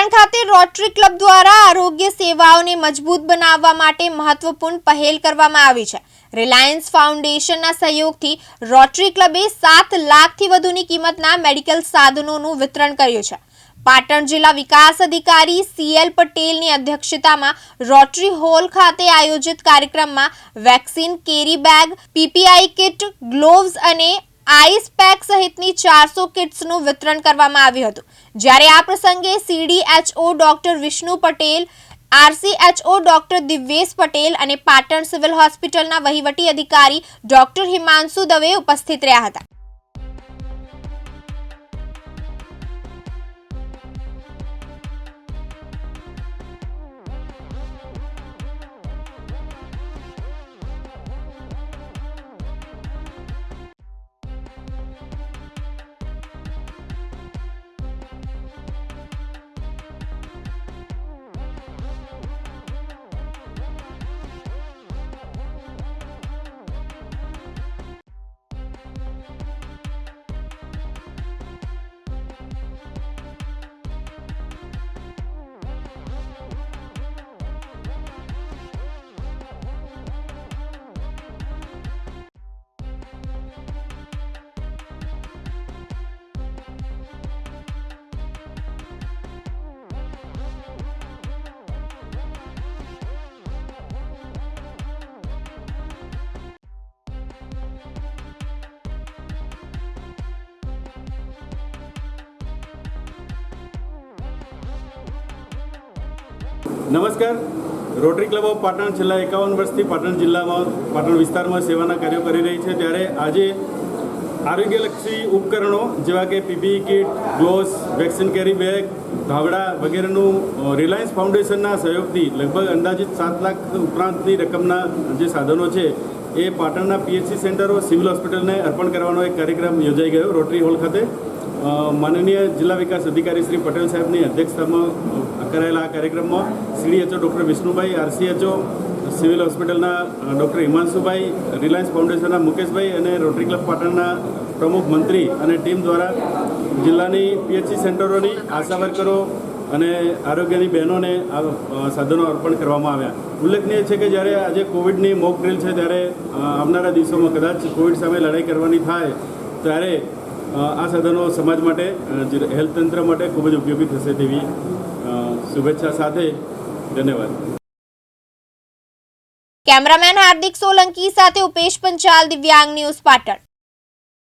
પાટણ ખાતે rotary club દ્વારા આરોગ્ય સેવાઓને મજબૂત બનાવવા માટે મહત્વપૂર્ણ પહેલ કરવામાં આવી છે. રિલાયન્સ ફાઉન્ડેશનના સહયોગથી રોટરી ક્લબે સાત લાખથી વધુની કિંમતના મેડિકલ સાધનોનું વિતરણ કર્યું છે. પાટણ જિલ્લા વિકાસ અધિકારી સીએલ પટેલની અધ્યક્ષતામાં રોટરી હોલ ખાતે આયોજિત કાર્યક્રમમાં vaccine carry bag, PPE kit, gloves અને આઈસ પેક સહિતની ચારસો કિટ્સનું વિતરણ કરવામાં આવ્યું હતું. જ્યારે આ પ્રસંગે CDHO doctor Vishnu Patel RCHO doctor Divyesh Patel અને પાટણ સિવિલ હોસ્પિટલના વહીવટી અધિકારી ડોક્ટર હિમાંશુ દવે ઉપસ્થિત રહ્યા હતા. નમસ્કાર. રોટરી ક્લબ ઓફ પાટણ છેલ્લા એકાવન વર્ષથી પાટણ જિલ્લામાં, પાટણ વિસ્તારમાં સેવાના કાર્યો કરી રહી છે. ત્યારે આજે આરોગ્યલક્ષી ઉપકરણો જેવા કે PPE kit, gloves, vaccine carry bag, ધાવડા વગેરેનું રિલાયન્સ ફાઉન્ડેશનના સહયોગથી લગભગ અંદાજિત સાત લાખ ઉપરાંતની રકમના જે સાધનો છે, એ પાટણના પીએચસી સેન્ટરો, સિવિલ હોસ્પિટલને અર્પણ કરવાનો એક કાર્યક્રમ યોજાઈ ગયો. રોટરી હોલ ખાતે માનનીય જિલ્લા વિકાસ અધિકારી શ્રી પટેલ સાહેબની અધ્યક્ષતામાં કરાયેલા આ કાર્યક્રમમાં CDHO doctor Vishnubhai RCHO civil હોસ્પિટલના ડૉક્ટર હિમાંશુભાઈ, રિલાયન્સ ફાઉન્ડેશનના મુકેશભાઈ અને રોટરી ક્લબ પાટણના પ્રમુખ મંત્રી અને ટીમ દ્વારા જિલ્લાની પીએચસી સેન્ટરોની આશા વર્કરો અને આરોગ્યની બહેનોને આ સાધનો અર્પણ કરવામાં આવ્યા. ઉલ્લેખનીય છે કે જ્યારે આજે કોવિડની મોક ડ્રિલ છે, ત્યારે આવનારા દિવસોમાં કદાચ કોવિડ સામે લડાઈ કરવાની થાય, ત્યારે આ સાધનો સમાજ માટે હેલ્થ તંત્ર માટે ખૂબ જ ઉપયોગી થશે તેવી શુભેચ્છા સાથે ધન્યવાદ. કેમેરામેન હાર્દિક સોલંકી સાથે ઉપેશ પંચાલ, દિવ્યાંગ ન્યૂઝ પાટણ.